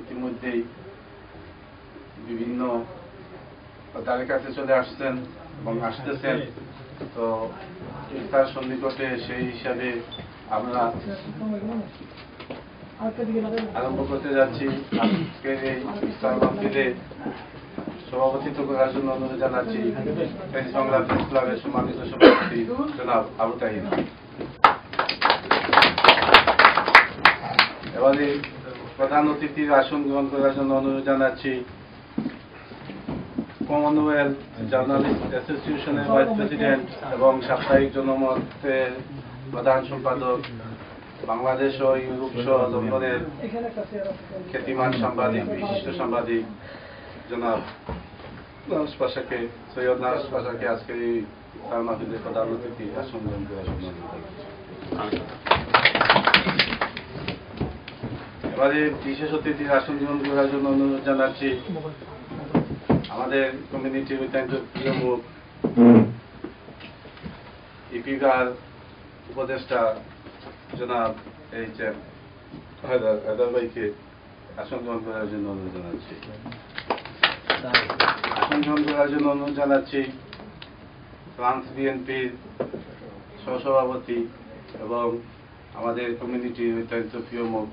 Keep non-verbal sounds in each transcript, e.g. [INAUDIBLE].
ইতিমধ্যেই বিভিন্ন তাদের কাছে চলে আসছেন এবং আসতেছেন। তো ইফতার সন্নিকটে সেই হিসাবে আমরা আরম্ভ করতে যাচ্ছি। আজকের এই ইফতার মাহফিলে সভাপতিত্ব করার জন্য অনুরোধ জানাচ্ছি। প্রেস ক্লাবের সম্মানিত সভাপতি, জনাব আবু তাহিন এবারে প্রধান অতিথির আসন গ্রহণ করার জন্য অনুরোধ জানাচ্ছি। কমনওয়েলথ জার্নালিস্ট অ্যাসোসিয়েশনের ভাইস প্রেসিডেন্ট এবং সাপ্তাহিক জনমতের প্রধান সম্পাদক, বাংলাদেশ ও ইউরোপ সহ লন্ডনের খ্যাতিমান সাংবাদিক, বিশিষ্ট সাংবাদিক, জনাব পাশাকে, সৈয়দ নার্স পাশাকে আজকে এই তার প্রধান অতিথি আসন গ্রহণ করার জন্য এবারে বিশেষ অতিথির আসন গ্রহণ করার জন্য অনুরোধ জানাচ্ছি। আমাদের কমিউনিটির অত্যন্ত প্রিয় মুখ ইপিকার উপদেষ্টা জনাব এইচ এম হায়দার ভাইকে আসন গ্রহণ করার জন্য অনুরোধ জানাচ্ছি। আসন গ্রহণ করার জন্য অনুরোধ জানাচ্ছি ফ্রান্স বিএনপির সহসভাপতি এবং আমাদের কমিউনিটির অত্যন্ত প্রিয় মুখ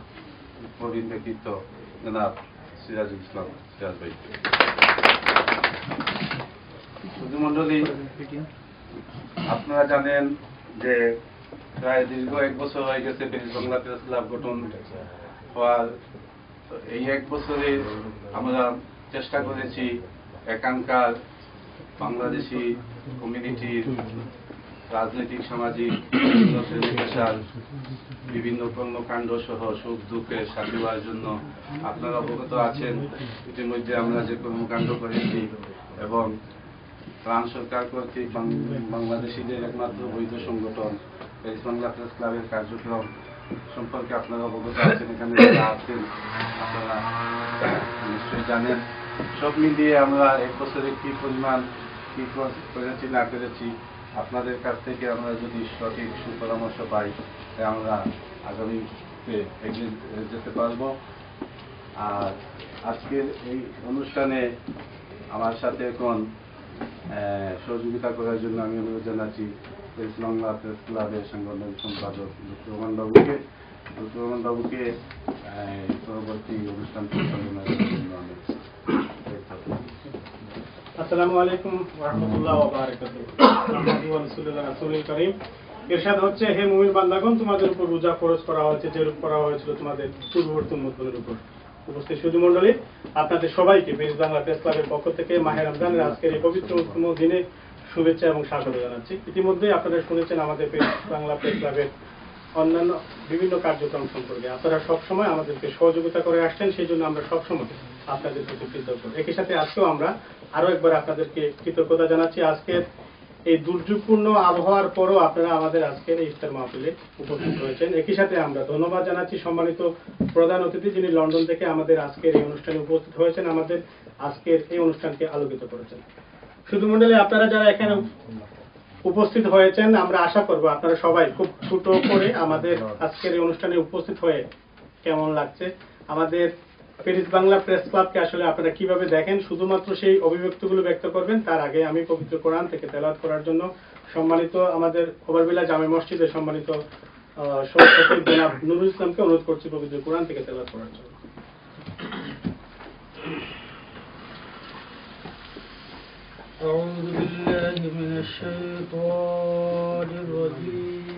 ব্যক্তিত্ব জনাব সিরাজুল ইসলাম, সিরাজ ভাই। মন্ডলী আপনারা জানেন যে প্রায় দীর্ঘ এক বছর হয়ে গেছে ব্রিটিশ বাংলা প্রেস ক্লাব গঠন হওয়ার। এই এক বছরে আমরা চেষ্টা করেছি এখানকার বাংলাদেশি কমিউনিটির রাজনৈতিক, সামাজিক বিভিন্ন বিভিন্ন কর্মকাণ্ড সহ সুখ দুঃখের সাথী হওয়ার জন্য আপনারা অবগত আছেন। ইতিমধ্যে আমরা যে কর্মকাণ্ড করেছি এবং ফ্রান্স সরকার কর্তৃক বাংলাদেশিদের একমাত্র বৈধ সংগঠন প্রেস ক্লাবের কার্যক্রম সম্পর্কে আপনারা অবগত আছেন, এখানে আছেন আপনারা নিশ্চয়ই জানেন। সব মিলিয়ে আমরা এক বছরে কি পরিমাণ কি কর- করেছি না করেছি আপনাদের কাছ থেকে আমরা যদি সঠিক সুপরামর্শ পাই আমরা আগামীতে এগিয়ে যেতে পারব। আর আজকের এই অনুষ্ঠানে আমার সাথে এখন সহযোগিতা করার জন্য আমি অনুরোধ জানাচ্ছি প্রেস বাংলা প্রেস ক্লাবের সাংগঠনিক সম্পাদক রহমান বাবুকে। রহমান বাবুকে পরবর্তী অনুষ্ঠান পরিচালনার জন্য আসসালামু আলাইকুম রাসূলুল্লাহ রাসূলুল কারীম। ইরশাদ হচ্ছে, হে মুমিন বান্দাগণ, তোমাদের উপর রোজা ফরজ করা হয়েছে যেরূপ করা হয়েছিল তোমাদের পূর্ববর্তী উম্মতের উপর। উপস্থিত সুধুমণ্ডলী আপনাদের সবাইকে বেশ বাংলা প্রেস পক্ষ থেকে মাহে রমজানের আজকের এই পবিত্র উত্তম দিনে শুভেচ্ছা এবং স্বাগত জানাচ্ছি। ইতিমধ্যে আপনারা শুনেছেন আমাদের বাংলা প্রেস ক্লাবের অন্যান্য বিভিন্ন কার্যক্রম সম্পর্কে। আপনারা সবসময় আমাদেরকে সহযোগিতা করে আসছেন, সেই জন্য আমরা সবসময় আপনাদের প্রতি কৃতজ্ঞ। একই সাথে আজকেও আমরা আরও একবার আপনাদেরকে কৃতজ্ঞতা জানাচ্ছি। আজকের এই দুর্যোগপূর্ণ আবহাওয়ার পরও আপনারা আমাদের আজকের এই ইফতার মাহফিলে উপস্থিত হয়েছেন একই সাথে আমরা ধন্যবাদ জানাচ্ছি সম্মানিত প্রধান অতিথি যিনি লন্ডন থেকে আমাদের আজকের এই অনুষ্ঠানে উপস্থিত হয়েছেন, আমাদের আজকের এই অনুষ্ঠানকে আলোকিত করেছেন। শুধু মন্ডলে আপনারা যারা এখানে উপস্থিত হয়েছেন, আমরা আশা করব আপনারা সবাই খুব ছোট করে আমাদের আজকের এই অনুষ্ঠানে উপস্থিত হয়ে কেমন লাগছে। আমাদের প্যারিস বাংলা প্রেস ক্লাবকে আসলে আপনারা কিভাবে দেখেন শুধুমাত্র সেই অভিব্যক্তিগুলো ব্যক্ত করবেন তার আগে আমি পবিত্র কোরআন থেকে তেলাওয়াত করার জন্য সম্মানিত আমাদের ওভারবিলা জামে মসজিদের সম্মানিত আহ, সভাপতি জনাব নুরুল ইসলামকে অনুরোধ করছি পবিত্র কোরআন থেকে তেলাওয়াত করার জন্য أعوذ بالله من الشيطان الرجيم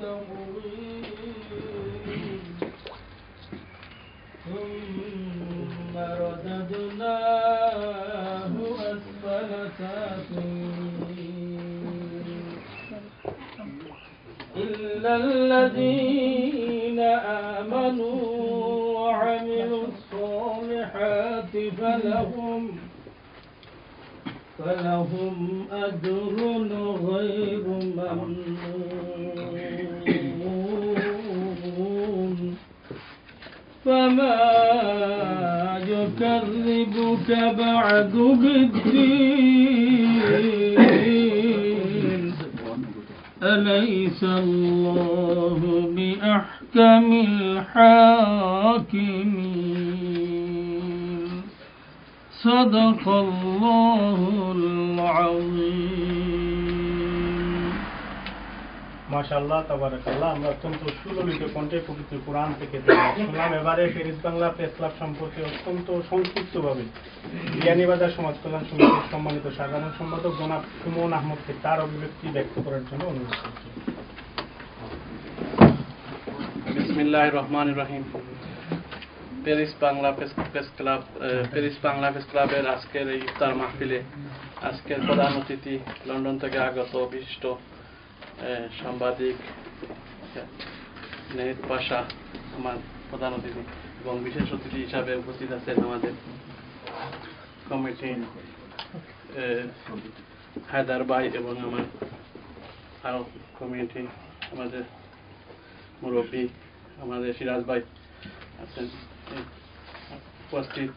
تقويم ثم رددناه أسفل سافلين. إلا الذين آمنوا وعملوا الصالحات فلهم فلهم أجر غير ممنون. فما يكذبك بعد بالدين. أليس الله بأحكم الحاكمين؟ صدق الله العظيم মাশাআল্লাহ তাবারাকাল্লাহ আমরা অত্যন্ত সুললিত কণ্ঠে পবিত্র কোরআন থেকে তেলাওয়াত শুনলাম [LAUGHS] এবারে ফেরিস বাংলা প্রেস ক্লাব সম্পর্কে অত্যন্ত সংক্ষিপ্তভাবে বিয়ানীবাজার সমাজ কল্যাণ সমিতির সম্মানিত সাধারণ সম্পাদক জনাব সুমন আহমদকে তার অভিব্যক্তি ব্যক্ত করার জন্য অনুরোধ করছি বিসমিল্লাহ রহমান রহিম Paris Bangla press club Paris Bangla press ক্লাবের আজকের এই ইফতার মাহফিলে আজকের প্রধান অতিথি লন্ডন থেকে আগত বিশিষ্ট সাংবাদিক নেহিদ পাশা, আমার প্রধান অতিথি এবং বিশেষ অতিথি হিসাবে উপস্থিত আছেন আমাদের কমিটি হায়দার ভাই এবং আমার আরও কমিউনিটি আমাদের মুরব্বী, আমাদের সিরাজ ভাই আছেন। উপস্থিত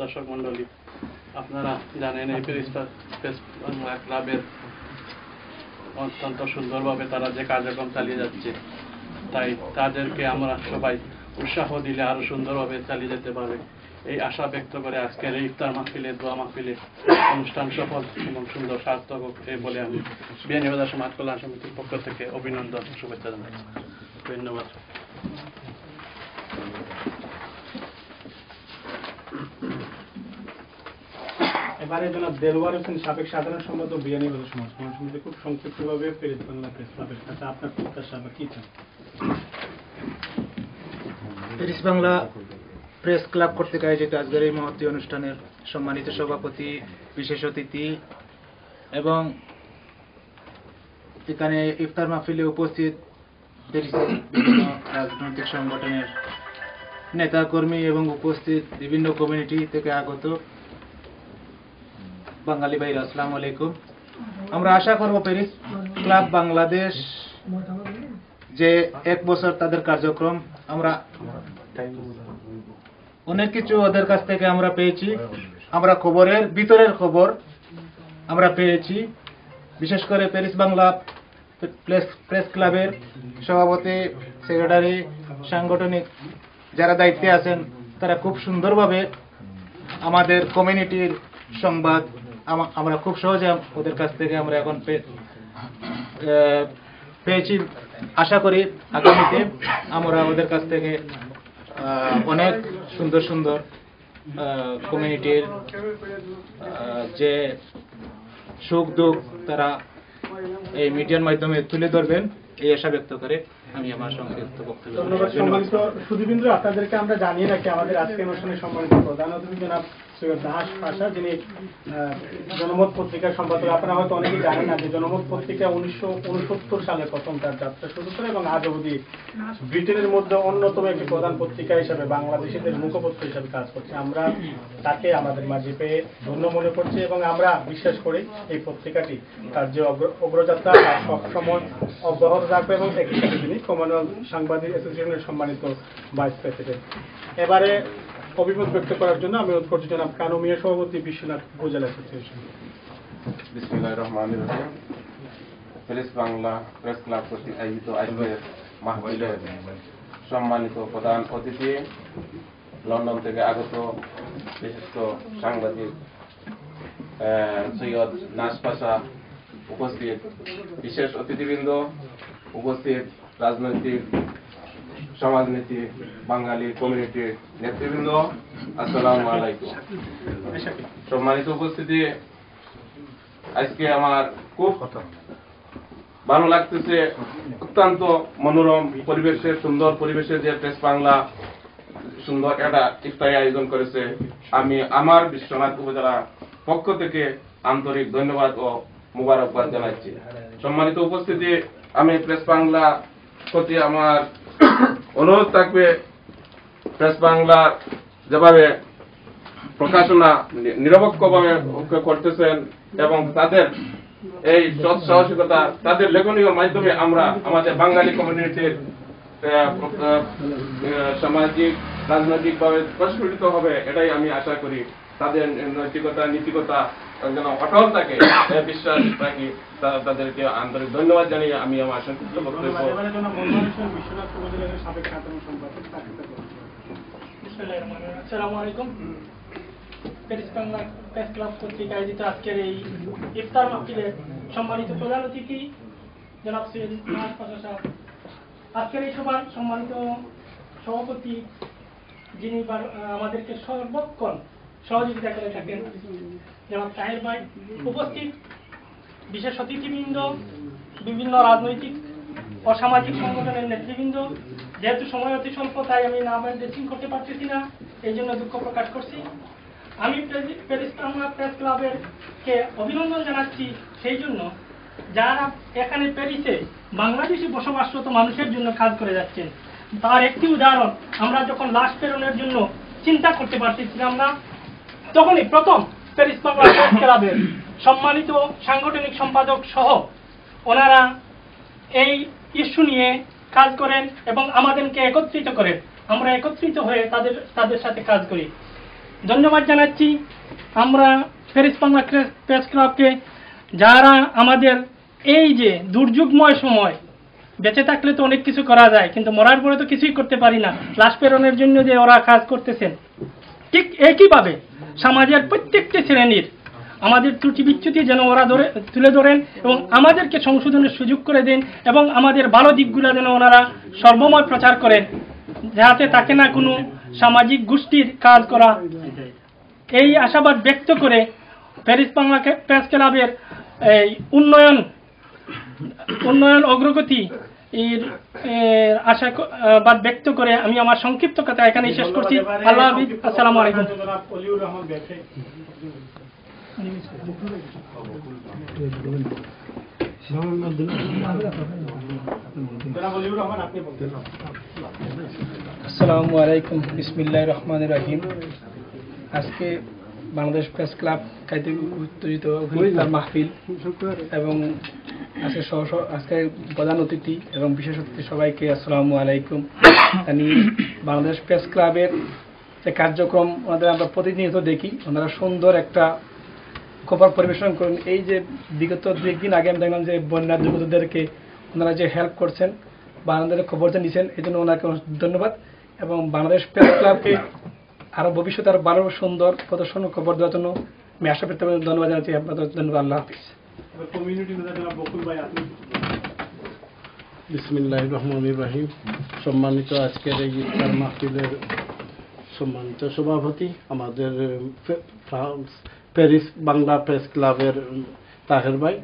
দর্শক মন্ডলী আপনারা জানেন এই প্রেস বাংলা ক্লাবের অত্যন্ত সুন্দরভাবে তারা যে কার্যক্রম চালিয়ে যাচ্ছে, তাই তাদেরকে আমরা সবাই উৎসাহ দিলে আরও সুন্দরভাবে চালিয়ে যেতে পারবে। এই আশা ব্যক্ত করে আজকের এই ইফতার মাহফিলে, দোয়া মাহফিলে অনুষ্ঠান সফল এবং সুন্দর, সার্থক বলে আমি বিয়ানীবাজার সমাজ কল্যাণ সমিতির পক্ষ থেকে অভিনন্দন, শুভেচ্ছা জানাচ্ছি। ধন্যবাদ। এবারে জনাব দেলওয়ার হোসেন সাবেক সাধারণ সম্পাদক বিয়ানীবাজার সমাজ কল্যাণ সমিতি খুব সংক্ষিপ্তভাবে ফেরিস বাংলা প্রেস ক্লাবের কাছে আপনার প্রত্যাশা বা কি চান? প্যারিস বাংলা প্রেস ক্লাব কর্তৃক আয়োজিত আজকের এই মহতী অনুষ্ঠানের সম্মানিত সভাপতি, বিশেষ অতিথি এবং এখানে ইফতার মাহফিলে উপস্থিত রাজনৈতিক সংগঠনের নেতা কর্মী এবং উপস্থিত বিভিন্ন কমিউনিটি থেকে আগত বাঙালি ভাইরা, আসসালামু আলাইকুম। আমরা আশা করব প্যারিস ক্লাব বাংলাদেশ যে এক বছর তাদের কার্যক্রম, আমরা অনেক কিছু ওদের কাছ থেকে আমরা পেয়েছি। আমরা খবরের, ভিতরের খবর আমরা পেয়েছি। বিশেষ করে প্যারিস বাংলা প্রেস ক্লাবের সভাপতি, সেক্রেটারি, সাংগঠনিক যারা দায়িত্বে আছেন, তারা খুব সুন্দরভাবে আমাদের কমিউনিটির সংবাদ আমরা খুব সহজে ওদের কাছ থেকে আমরা এখন পেয়েছি। আশা করি আগামীতে আমরা ওদের কাছ থেকে অনেক সুন্দর সুন্দর কমিউনিটির যে সুখ দুঃখ তারা এই মিডিয়ার মাধ্যমে তুলে ধরবেন। এই আশা ব্যক্ত করে আমি আমার সংক্ষিপ্ত বক্তব্য সম্মানিত সুদীবিন্দু আপনাদেরকে আমরা জানিয়ে রাখি আমাদের আজকের অনুষ্ঠানে সম্মানিত প্রধান অতিথি জনাব সৈয়দ দাস পাশা যিনি জনমত পত্রিকার সম্পাদক। আপনারা হয়তো অনেকেই জানেন না যে জনমত পত্রিকা উনিশশো উনসত্তর সালে প্রথম তার যাত্রা শুরু করে এবং আজ অবধি ব্রিটেনের মধ্যে অন্যতম একটি প্রধান পত্রিকা হিসাবে বাংলাদেশিদের মুখপত্র হিসাবে কাজ করছে। আমরা তাকে আমাদের মাঝে পেয়ে ধন্য মনে করছি এবং আমরা বিশ্বাস করি এই পত্রিকাটি তার যে অগ্র- অগ্রযাত্রা সবসময় অব্যাহত এবং একই সাথে তিনি কমনওয়েলথ সাংবাদিক অ্যাসোসিয়েশনের সম্মানিত ভাইস প্রেসিডেন্ট। এবারে অভিমত ব্যক্ত করার জন্য আমি অনুরোধ করছি জনাব সভাপতি বিশ্বনাথ উপজেলা association. Press Bangla, press club কর্তৃক আয়োজিত মাহফিলের সম্মানিত প্রধান অতিথি, লন্ডন থেকে আগত বিশিষ্ট সাংবাদিক সৈয়দ নাসপাশা উপস্থিত। বিশেষ অতিথিবৃন্দ উপস্থিত রাজনৈতিক সমাজনীতি বাঙালি কমিউনিটির নেতৃবৃন্দ, আসসালামু আলাইকুম। সম্মানিত উপস্থিতি, আজকে আমার খুব ভালো লাগতেছে অত্যন্ত মনোরম পরিবেশের সুন্দর পরিবেশে যে প্রেস বাংলা সুন্দর একটা ইফতারি আয়োজন করেছে। আমি আমার বিশ্বনাথ উপজেলা পক্ষ থেকে আন্তরিক ধন্যবাদ ও মুবারকবাদ জানাচ্ছি। সম্মানিত উপস্থিতি আমি প্রেস বাংলা প্রতি আমার অনুরোধ থাকবে, প্রেস বাংলা যেভাবে প্রকাশনা নিরপেক্ষভাবে করতেছেন এবং তাদের এই সৎ সাহসিকতা, তাদের লেখনীয় মাধ্যমে আমরা আমাদের বাঙালি কমিউনিটির সামাজিক, রাজনৈতিকভাবে প্রস্ফুটিত হবে, এটাই আমি আশা করি। তাদের নৈতিকতা, নীতিকতা যেন অটল থাকে বিশ্বাস রাখি তাদেরকে আন্তরিক ধন্যবাদ জানিয়ে আমি আমার সংক্ষিপ্ত বক্তব্য। আসসালামু আলাইকুম। প্রেস ক্লাব কর্তৃক আয়োজিত আজকের এই ইফতার মাহফিলের সম্মানিত প্রধান অতিথি জনাব সৈয়দ আজকের এই সভার সম্মানিত সভাপতি যিনি আমাদেরকে সর্বক্ষণ সহযোগিতা করে থাকেন। জনাব তাহের ভাই উপস্থিত, বিশেষ অতিথিবৃন্দ, বিভিন্ন রাজনৈতিক অসামাজিক সংগঠনের নেতৃবৃন্দ। যেহেতু সময় অতি স্বল্প, তাই আমি নাম ড্রেসিং করতে পারতেছি না, এই জন্য দুঃখ প্রকাশ করছি। আমি প্রেসি- প্যারিস বাংলা প্রেস ক্লাবের কে অভিনন্দন জানাচ্ছি সেই জন্য যারা এখানে প্যারিসে বাংলাদেশি বসবাসরত মানুষের জন্য কাজ করে যাচ্ছেন। তার একটি উদাহরণ, আমরা যখন লাশ প্রেরণের জন্য চিন্তা করতে পারতেছিলাম না তখনই প্রথম প্রেস ক্লাবের সম্মানিত সাংগঠনিক সম্পাদক সহ ওনারা এই ইস্যু নিয়ে কাজ করেন এবং আমাদেরকে একত্রিত করেন। আমরা একত্রিত হয়ে তাদের তাদের সাথে কাজ করি। ধন্যবাদ জানাচ্ছি। আমরা প্যারিস বাংলা প্রেস ক্লাবকে যারা আমাদের এই যে দুর্যোগময় সময় বেঁচে থাকলে তো অনেক কিছু করা যায়, কিন্তু মরার পরে তো কিছুই করতে পারি না। লাশ প্রেরণের জন্য যে ওরা কাজ করতেছেন ঠিক একইভাবে সমাজের প্রত্যেকটি শ্রেণির আমাদের ত্রুটি বিচ্যুতি যেন ওরা ধরে, তুলে ধরেন এবং আমাদেরকে সংশোধনের সুযোগ করে দেন এবং আমাদের ভালো দিকগুলো যেন ওনারা সর্বময় প্রচার করেন, যাতে তাকে না কোনো সামাজিক গোষ্ঠীর কাজ করা। এই আশাবাদ ব্যক্ত করে প্যারিস বাংলা প্রেস ক্লাবের এই উন্নয়ন উন্নয়ন অগ্রগতি এর এর আশা বাদ ব্যক্ত করে আমি আমার সংক্ষিপ্ত কথা এখানেই শেষ করছি। আল্লাহ হাফিজ আসসালামু আলাইকুম। আসসালামু আলাইকুম বিসমিল্লাহ রহমান রাহিম। আজকে বাংলাদেশ প্রেস ক্লাব কাইতে উত্তরিত ইফতার মাহফিল এবং আজকে আজকে প্রধান অতিথি এবং বিশেষ অতিথি সবাইকে আসসালামু আলাইকুম। আমি বাংলাদেশ প্রেস ক্লাবের যে কার্যক্রম ওনাদের আমরা প্রতিনিয়ত দেখি, ওনারা সুন্দর একটা খবর পরিবেশন করেন। এই যে বিগত দু একদিন আগে আমি দেখলাম যে বন্যার যুবকদেরকে ওনারা যে হেল্প করছেন বাংলাদেশের খবর যে নিছেন, এই জন্য ওনাকে ধন্যবাদ। এবং বাংলাদেশ প্রেস ক্লাবকে আরও ভবিষ্যতে আরও ভালো সুন্দর প্রদর্শন খবর দেওয়ার জন্য আমি আশা করতে ধন্যবাদ জানাচ্ছি। আপনাদের ধন্যবাদ আল্লাহ হাফিজ। বিসমিল্লাহ রহমান রাহিম। সম্মানিত আজকের এই ইফতার মাহফিলের সম্মানিত সভাপতি, আমাদের ফ্রান্স, প্যারিস, বাংলা প্রেস ক্লাবের তাহের ভাই,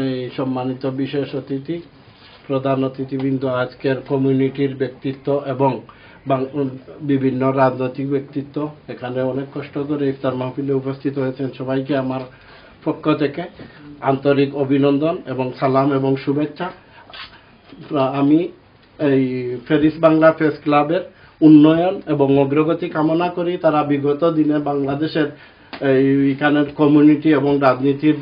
এই সম্মানিত বিশেষ অতিথি, প্রধান অতিথিবৃন্দ, আজকের কমিউনিটির ব্যক্তিত্ব এবং বিভিন্ন রাজনৈতিক ব্যক্তিত্ব। এখানে অনেক কষ্ট করে ইফতার মাহফিলে উপস্থিত হয়েছেন সবাইকে আমার পক্ষ থেকে আন্তরিক অভিনন্দন এবং সালাম এবং শুভেচ্ছা। আমি এই ফেরিস বাংলা প্রেস ক্লাবের উন্নয়ন এবং অগ্রগতি কামনা করি। তারা বিগত দিনে বাংলাদেশের এই এখানের কমিউনিটি এবং রাজনীতির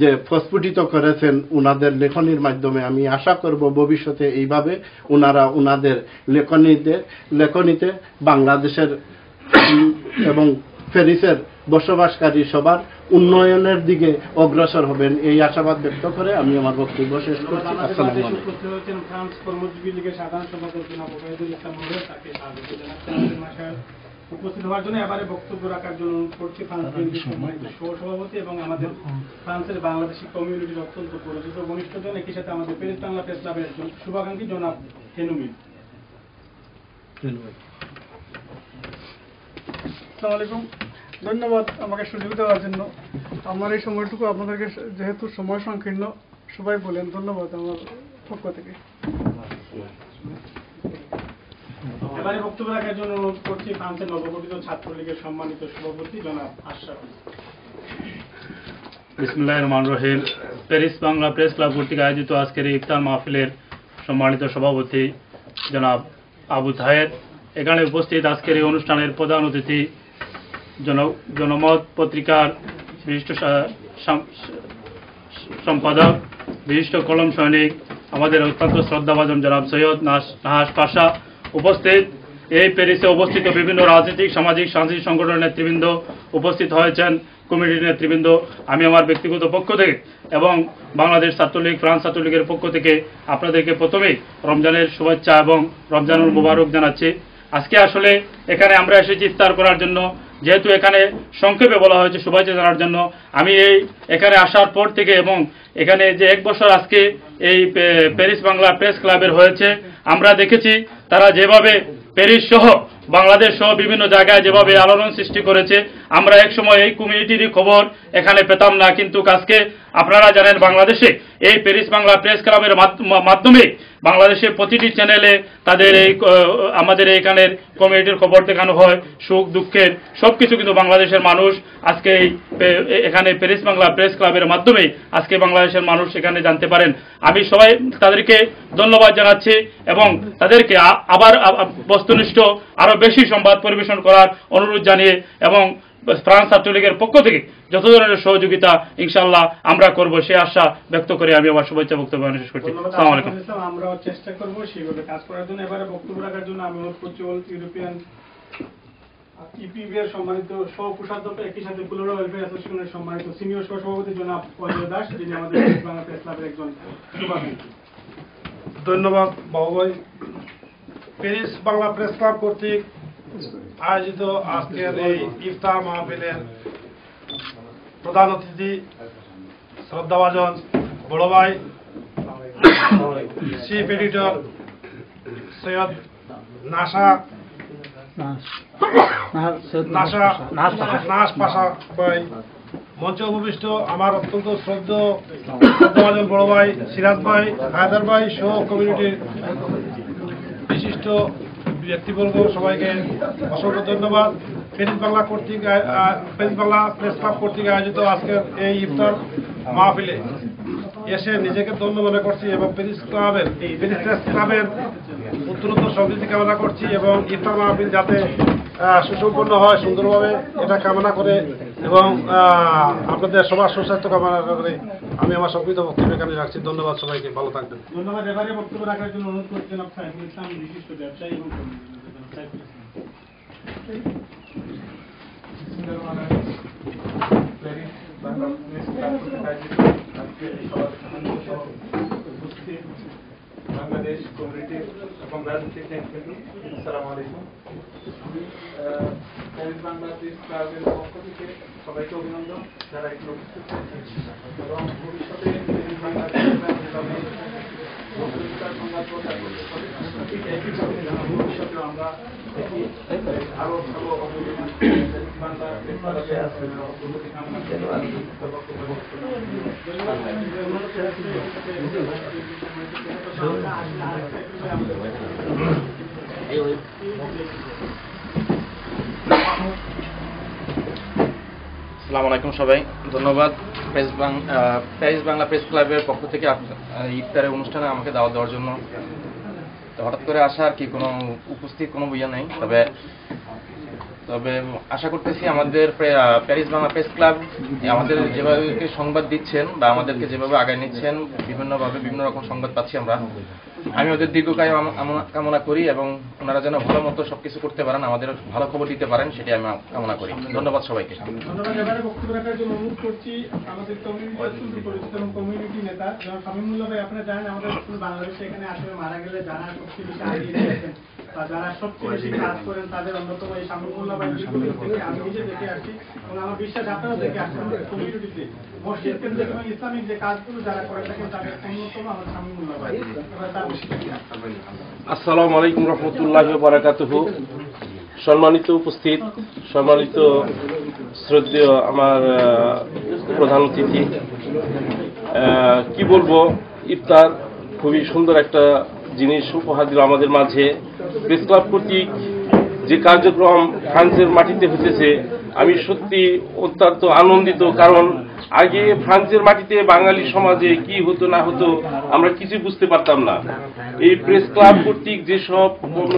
যে প্রস্ফুটিত করেছেন, উনাদের লেখনির মাধ্যমে আমি আশা করব ভবিষ্যতে এইভাবে উনারা উনাদের লেখনীতে লেখনীতে বাংলাদেশের এবং ফেরিসের বসবাসকারী সবার উন্নয়নের দিকে অগ্রসর হবেন। এই আশাবাদ ব্যক্ত করে আমি আমার বক্তব্য শেষ করছি। আসসালামু আলাইকুম। উপস্থিত হওয়ার জন্য এবারে বক্তব্য রাখার জন্য অনুরোধ করছি। ফ্রান্স সহসভাপতি এবং আমাদের ফ্রান্সের বাংলাদেশি কমিউনিটির অত্যন্ত পরিচিত ঘনিষ্ঠজন একই সাথে আমাদের প্যারিস বাংলা প্রেস ক্লাবের একজন শুভাকাঙ্ক্ষী জনাব হেনুমিন আসসালামু আলাইকুম। ধন্যবাদ আমাকে সুযোগ দেওয়ার জন্য। আমার এই সময়টুকু আপনাদেরকে যেহেতু সময় সংকীর্ণ সবাই বলেন ধন্যবাদ আমার পক্ষ থেকে। এবারে বক্তব্য রাখার জন্য অনুরোধ করছি ফ্রান্সের নবগঠিত ছাত্রলীগের সম্মানিত সভাপতি জনাব আশরাফ বিসমুল্লাহ রহমান রহিম। প্যারিস বাংলা প্রেস ক্লাব কর্তৃক আয়োজিত আজকের ইফতার মাহফিলের সম্মানিত সভাপতি জনাব আবু তাহের। এখানে উপস্থিত আজকের এই অনুষ্ঠানের প্রধান অতিথি জন জনমত পত্রিকার বিশিষ্ট সম্পাদক বিশিষ্ট কলম সৈনিক আমাদের অত্যন্ত শ্রদ্ধাভাজন জনাব সৈয়দ নাহাস পাশা উপস্থিত। এই প্যারিসে উপস্থিত বিভিন্ন রাজনৈতিক সামাজিক সাংস্কৃতিক সংগঠনের নেতৃবৃন্দ উপস্থিত হয়েছেন কমিটির নেতৃবৃন্দ আমি আমার ব্যক্তিগত পক্ষ থেকে এবং বাংলাদেশ ছাত্রলীগ ফ্রান্স ছাত্রলীগের পক্ষ থেকে আপনাদেরকে প্রথমেই রমজানের শুভেচ্ছা এবং রমজানুল মুবারক জানাচ্ছি। আজকে আসলে এখানে আমরা এসেছি ইফতার করার জন্য। যেহেতু এখানে সংক্ষেপে বলা হয়েছে সুভাষ জানার জন্য, আমি এই এখানে আসার পর থেকে এবং এখানে যে এক বছর আজকে এই প্যারিস বাংলা প্রেস ক্লাবের হয়েছে, আমরা দেখেছি তারা যেভাবে প্যারিস সহ বাংলাদেশ সহ বিভিন্ন জায়গায় যেভাবে আলোড়ন সৃষ্টি করেছে, আমরা এক সময় এই কমিউনিটির খবর এখানে পেতাম না, কিন্তু আজকে আপনারা জানেন বাংলাদেশে এই প্যারিস বাংলা প্রেস ক্লাবের মাধ্য- মাধ্যমে বাংলাদেশের প্রতিটি চ্যানেলে তাদের এই আমাদের এখানের কমিউনিটির খবর দেখানো হয়, সুখ, দুঃখের সব কিছু কিন্তু বাংলাদেশের মানুষ আজকে এই এখানে প্যারিস বাংলা প্রেস ক্লাবের মাধ্যমে আজকে বাংলাদেশের মানুষ এখানে জানতে পারেন। আমি সবাই তাদেরকে ধন্যবাদ জানাচ্ছি এবং তাদেরকে আবার বস্তুনিষ্ঠ আরও বেশি সংবাদ পরিবেশন করার অনুরোধ জানিয়ে এবং ফ্রান্স ছাত্রলীগের পক্ষ থেকে যত ধরনের সহযোগিতা ইনশাল্লাহ আমরা করব সে আশা ব্যক্ত করে আমি আমার শুভেচ্ছা বক্তব্য শেষ করছি। ধন্যবাদ। সালাম আলাইকুম। আশরাফুল চেষ্টা করব সেইভাবে কাজ করার জন্য। এবারে বক্তব্য রাখার জন্য আমি অনুরোধ করছি ইউরোপিয়ান ইপিবি এর সম্মানিত সহ কোষাধ্যক্ষ একই সাথে কুলোরা ওয়েলফেয়ার অ্যাসোসিয়েশনের সম্মানিত সিনিয়র সহসভাপতি জনাব অজয় দাস যিনি আমাদের বাংলা প্রেস ক্লাবের একজন শুভাকাঙ্ক্ষী ধন্যবাদ বাবু ভাই প্যারিস বাংলা প্রেস ক্লাব কর্তৃক আয়োজিত আজকের এই ইফতার মাহফিলের প্রধান অতিথি শ্রদ্ধাভাজন বড় ভাই, চিফ এডিটর সৈয়দ নাসা নাসা মঞ্চে উপবিষ্ট আমার অত্যন্ত শ্রদ্ধ শ্রদ্ধাভাজন বড় ভাই, সিরাজ ভাই, হায়দার ভাই সহ কমিউনিটির বিশিষ্ট ব্যক্তিবর্গ সবাইকে অসংখ্য ধন্যবাদ। ফেরিত বাংলা কর্তৃক ফেরিত বাংলা প্রেস ক্লাব কর্তৃক আয়োজিত আজকের এই ইফতার মাহফিলে এসে নিজেকে ধন্য মনে করছি এবং প্রেস ক্লাবের প্রেস প্রেস ক্লাবের উত্তরোত্তর সমৃদ্ধি কামনা করছি এবং ইফতার মাহফিল যাতে সুসম্পন্ন হয়, সুন্দরভাবে এটা কামনা করে এবং আপনাদের সবার সুস্বাস্থ্য কামনা করে আমি আমার সংকৃত বক্তব্য এখানে রাখছি। ধন্যবাদ সবাইকে, ভালো থাকবেন। ধন্যবাদ। এবারে বক্তব্য রাখার জন্য অনুরোধ করছি জনাব বিশিষ্ট ব্যবসায়ী এবং কর্মী। বাংলাদেশ কমিউনিটি এবং রাজনৈতিক নেতৃত্ব আসসালামু আলাইকুম। প্যারিস ক্লাবের পক্ষ থেকে সবাইকে অভিনন্দন। যারা এখানে উপস্থিত এবং ভবিষ্যতে প্যারিস আলাইকুম সবাই ধন্যবাদ। প্রেস বাং প্যারিস বাংলা প্রেস ক্লাবের পক্ষ থেকে ইফতারের অনুষ্ঠানে আমাকে দাওয়াত দেওয়ার জন্য। তো হঠাৎ করে আসা আর কি কোনো উপস্থিত কোনো বইয়া নেই, তবে তবে আশা করতেছি আমাদের প্যারিস বাংলা প্রেস ক্লাব আমাদের যেভাবে সংবাদ দিচ্ছেন বা আমাদেরকে যেভাবে আগায় নিচ্ছেন, বিভিন্নভাবে বিভিন্ন রকম সংবাদ পাচ্ছি আমরা। আমি ওদের দীর্ঘকায় কাম- কামনা- করি এবং ওনারা যেন ভালো মতো সবকিছু করতে পারেন আমাদের ভালো খবর দিতে পারেন সেটি আমি কামনা করি। ধন্যবাদ সবাইকে। আপনারা জানেন আমাদের বাংলাদেশে এখানে আসলে মারা গেলে সবচেয়ে বেশি বা যারা সবচেয়ে বেশি কাজ করেন তাদের অন্যতম এই ভাই আমি নিজে দেখে আসছি এবং আমার বিশ্বাস আপনারা দেখে আসছেন কমিউনিটিতে মসজিদ কেন্দ্রিক এবং ইসলামিক যে কাজগুলো যারা করে থাকেন তাদের অন্যতম আমার ভাই আসসালামু আলাইকুম রহমতুল্লাহ বারাকাতুহ। সম্মানিত উপস্থিত সম্মানিত শ্রদ্ধেয় আমার প্রধান অতিথি। কি বলব ইফতার খুবই সুন্দর একটা জিনিস উপহার দিল আমাদের মাঝে। প্রেস ক্লাব কর্তৃক যে কার্যক্রম ফ্রান্সের মাটিতে হতেছে, আমি সত্যি অত্যন্ত আনন্দিত, কারণ আগে ফ্রান্সের মাটিতে বাঙালি সমাজে কি হতো না হতো আমরা কিছু বুঝতে পারতাম না। এই প্রেস ক্লাব কর্তৃক যেসব